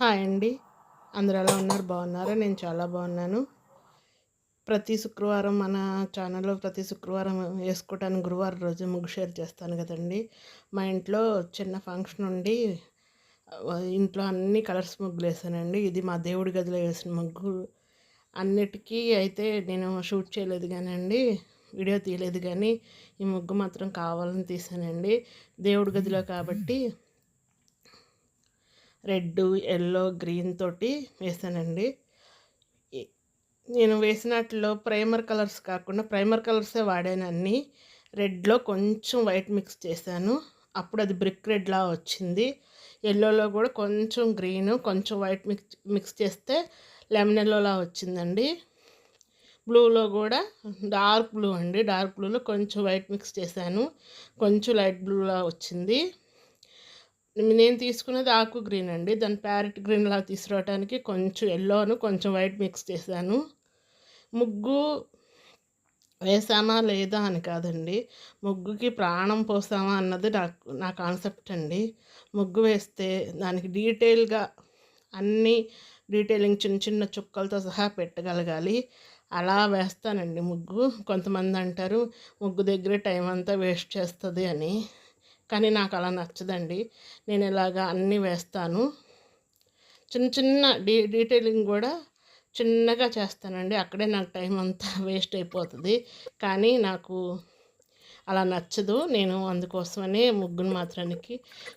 Hi అండి. అందరు ఎలా ఉన్నారు? బాగున్నారా? నేను చాలా బాగున్నాను. ప్రతి శుక్రవారం మన ఛానల్లో ప్రతి శుక్రవారం వేసుకోవటానికి గురువారం రోజు ముగ్గు షేర్ చేస్తాను కదండి. మా ఇంట్లో చిన్న ఫంక్షన్ ఉండి ఇంట్లో అన్ని కలర్స్ ముగ్గులు వేసానండి. ఇది మా దేవుడి గదిలో వేసిన ముగ్గు. అన్నిటికీ అయితే నేను షూట్ చేయలేదు కానీ అండి వీడియో తీయలేదు కానీ ఈ ముగ్గు మాత్రం కావాలని తీసానండి. దేవుడి గదిలో కాబట్టి రెడ్ ఎల్లో గ్రీన్ తోటి వేసానండి. నేను వేసినట్లో ప్రైమర్ కలర్స్ కాకుండా ప్రైమర్ కలర్సే వాడాను అన్ని. రెడ్లో కొంచెం వైట్ మిక్స్ చేశాను. అప్పుడు అది బ్రిక్ రెడ్లా వచ్చింది. ఎల్లోలో కూడా కొంచెం గ్రీన్ కొంచెం వైట్ మిక్స్ మిక్స్ చేస్తే లెమన్ ఎల్లోలా వచ్చిందండి. బ్లూలో కూడా డార్క్ బ్లూ అండి. డార్క్ బ్లూలో కొంచెం వైట్ మిక్స్ చేశాను. కొంచెం లైట్ బ్లూలా వచ్చింది. నేను తీసుకున్నది ఆకు గ్రీన్ అండి. దాని ప్యారెట్ గ్రీన్ లాగా తీసుకురావడానికి కొంచెం ఎల్లోను కొంచెం వైట్ మిక్స్ చేశాను. ముగ్గు వేసామా లేదా అని కాదండి. ముగ్గుకి ప్రాణం పోసామా అన్నది నాకు నా కాన్సెప్ట్ అండి. ముగ్గు వేస్తే దానికి డీటెయిల్గా అన్ని డీటెయిలింగ్ చిన్న చిన్న చుక్కలతో సహా పెట్టగలగాలి. అలా వేస్తానండి ముగ్గు. కొంతమంది అంటారు ముగ్గు దగ్గర టైం అంతా వేస్ట్ చేస్తుంది అని. కానీ నాకు అలా నచ్చదండి. నేను ఇలాగా అన్నీ వేస్తాను. చిన్న చిన్న డీ డీటెయిలింగ్ కూడా చిన్నగా చేస్తానండి. అక్కడే నాకు టైం అంతా వేస్ట్ అయిపోతుంది. కానీ నాకు అలా నచ్చదు. నేను అందుకోసమనే ముగ్గును మాత్రానికి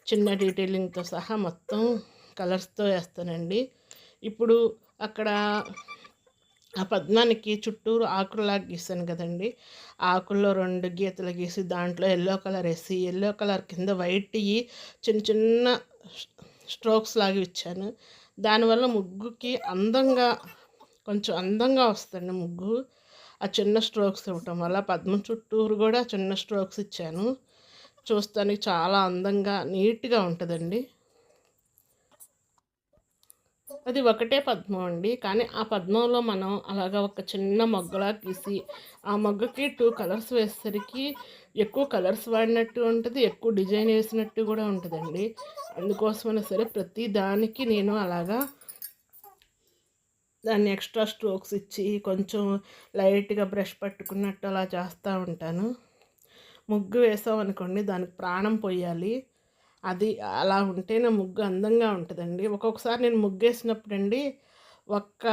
చిన్న డీటెయిలింగ్తో సహా మొత్తం కలర్స్తో వేస్తానండి. ఇప్పుడు అక్కడ ఆ పద్మానికి చుట్టూరు ఆకులాగా గీసాను కదండి. ఆకుల్లో రెండు గీతలు గీసి దాంట్లో ఎల్లో కలర్ వేసి ఎల్లో కలర్ కింద వైట్ చిన్న చిన్న స్ట్రోక్స్ లాగా ఇచ్చాను. దానివల్ల ముగ్గుకి అందంగా కొంచెం అందంగా వస్తుంది ముగ్గు. ఆ చిన్న స్ట్రోక్స్ ఇవ్వటం వల్ల పద్మ చుట్టూరు కూడా చిన్న స్ట్రోక్స్ ఇచ్చాను. చూస్తానికి చాలా అందంగా నీట్గా ఉంటుందండి. అది ఒకటే పద్మం అండి. కానీ ఆ పద్మంలో మనం అలాగా ఒక చిన్న మొగ్గలా గీసి ఆ మొగ్గకి టూ కలర్స్ వేసేసరికి ఎక్కువ కలర్స్ వాడినట్టు ఉంటుంది ఎక్కువ డిజైన్ వేసినట్టు కూడా ఉంటుందండి. అందుకోసమైనా సరే ప్రతి దానికి నేను అలాగా దాన్ని ఎక్స్ట్రా స్ట్రోక్స్ ఇచ్చి కొంచెం లైట్గా బ్రష్ పట్టుకున్నట్టు అలా చేస్తూ ఉంటాను. ముగ్గు వేసామనుకోండి దానికి ప్రాణం పోయాలి. అది అలా ఉంటే నా ముగ్గు అందంగా ఉంటుందండి. ఒక్కొక్కసారి నేను ముగ్గు వేసినప్పుడు అండి ఒక్క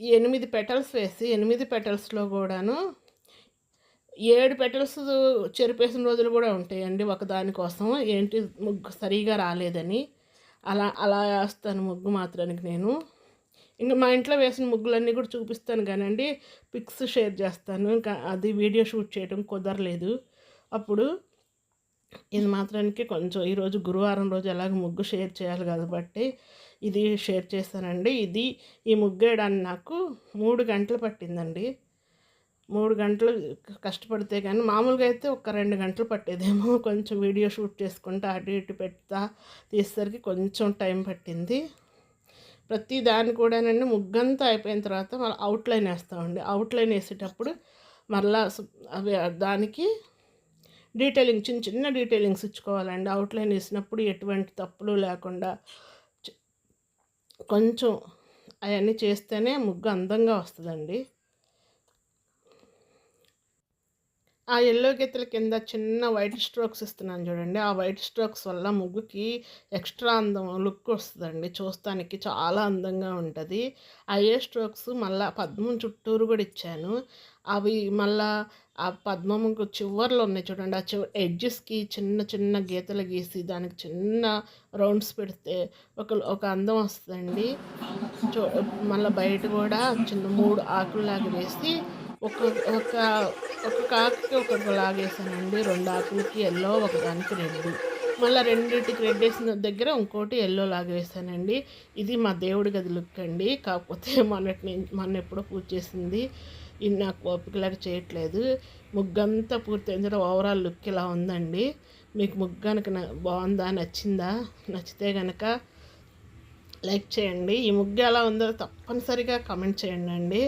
ఎనిమిది పెటల్స్ వేసి ఎనిమిది పెటల్స్లో కూడాను ఏడు పెటల్స్ చెరిపేసిన రోజులు కూడా ఉంటాయండి ఒక దానికోసం ఏంటి ముగ్గు సరిగా రాలేదని. అలా అలా వేస్తాను ముగ్గు మాత్రానికి నేను. ఇంకా మా ఇంట్లో వేసిన ముగ్గులన్నీ కూడా చూపిస్తాను కానండి. పిక్స్ షేర్ చేస్తాను. ఇంకా అది వీడియో షూట్ చేయడం కుదరలేదు. అప్పుడు ఇది మాత్రానికి కొంచెం ఈరోజు గురువారం రోజు ఎలాగ ముగ్గు షేర్ చేయాలి కాబట్టి ఇది షేర్ చేశానండి ఇది ఈ ముగ్గు వేయడానికి నాకు మూడు గంటలు పట్టిందండి. మూడు గంటలు కష్టపడితే కానీ మామూలుగా అయితే ఒక రెండు గంటలు పట్టేదేమో. కొంచెం వీడియో షూట్ చేసుకుంటా అటు ఇటు పెడతా తీసేసరికి కొంచెం టైం పట్టింది. ప్రతి దాన్ని కూడానండి ముగ్గంతా అయిపోయిన తర్వాత మళ్ళీ అవుట్లైన్ వేస్తామండి. అవుట్లైన్ వేసేటప్పుడు మళ్ళా అవి దానికి డీటెయిలింగ్ చిన్న చిన్న డీటెయిలింగ్స్ ఇచ్చుకోవాలండి. అవుట్లైన్ వేసినప్పుడు ఎటువంటి తప్పులు లేకుండా కొంచెం అవన్నీ చేస్తేనే ముగ్గు అందంగా వస్తుందండి. ఆ ఎల్లో గీతల కింద చిన్న వైట్ స్ట్రోక్స్ ఇస్తున్నాను చూడండి. ఆ వైట్ స్ట్రోక్స్ వల్ల ముగ్గుకి ఎక్స్ట్రా అందం లుక్ వస్తుందండి. చూస్తానికి చాలా అందంగా ఉంటుంది. ఆ ఏ స్ట్రోక్స్ మళ్ళీ పద్మం చుట్టూరు కూడా ఇచ్చాను. అవి మళ్ళా ఆ పద్మముకు చివర్లు ఉన్నాయి చూడండి. ఆ చివరి ఎడ్జెస్కి చిన్న చిన్న గీతలు గీసి దానికి చిన్న రౌండ్స్ పెడితే ఒక ఒక అందం వస్తుందండి. చూ మళ్ళీ బయట కూడా చిన్న మూడు ఆకుల్లాగా వేసి ఒక ఒక ఒక కాకి ఒకటి లాగేసానండి. రెండు ఆకులకి ఎల్లో ఒకదానికి రెడ్. మళ్ళీ రెండింటికి రెడ్ వేసిన దగ్గర ఇంకోటి ఎల్లో లాగేసానండి. ఇది మా దేవుడి గది లుక్ అండి. కాకపోతే మొన్నటి నుంచి మొన్న ఎప్పుడో పూజ చేసింది. ఇది నాకు ఓపికలాగా చేయట్లేదు. ముగ్గంతా పూర్తయిన తర్వాత ఓవరాల్ లుక్ ఇలా ఉందండి. మీకు ముగ్గు కనుక న- బాగుందా? నచ్చిందా? నచ్చితే కనుక లైక్ చేయండి. ఈ ముగ్గు ఎలా ఉందో తప్పనిసరిగా కమెంట్ చేయండి అండి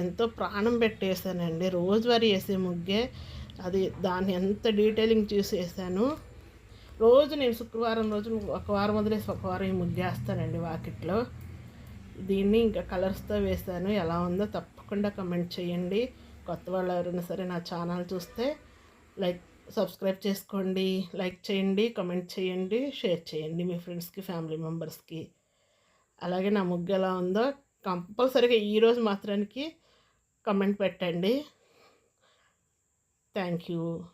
ఎంతో ప్రాణం పెట్టేసానండి రోజువారీ వేసే ముగ్గే. అది దాన్ని ఎంత డీటెయిలింగ్ చూసి వేసాను. రోజు నేను శుక్రవారం రోజు ఒక వారం వదిలేసి ఒక వారం ఈ ముగ్గేస్తానండి వాకిట్లో. దీన్ని ఇంకా కలర్స్తో వేసాను. ఎలా ఉందో తప్పకుండా కమెంట్ చేయండి. కొత్త వాళ్ళు ఎవరైనా సరే నా ఛానల్ చూస్తే లైక్ సబ్స్క్రైబ్ చేసుకోండి. లైక్ చేయండి కమెంట్ చేయండి షేర్ చేయండి మీ ఫ్రెండ్స్కి ఫ్యామిలీ మెంబర్స్కి. అలాగే నా ముగ్గు ఎలా ఉందో కంపల్సరీగా ఈరోజు మాత్రానికి కమెంట్ పెట్టండి. Thank you.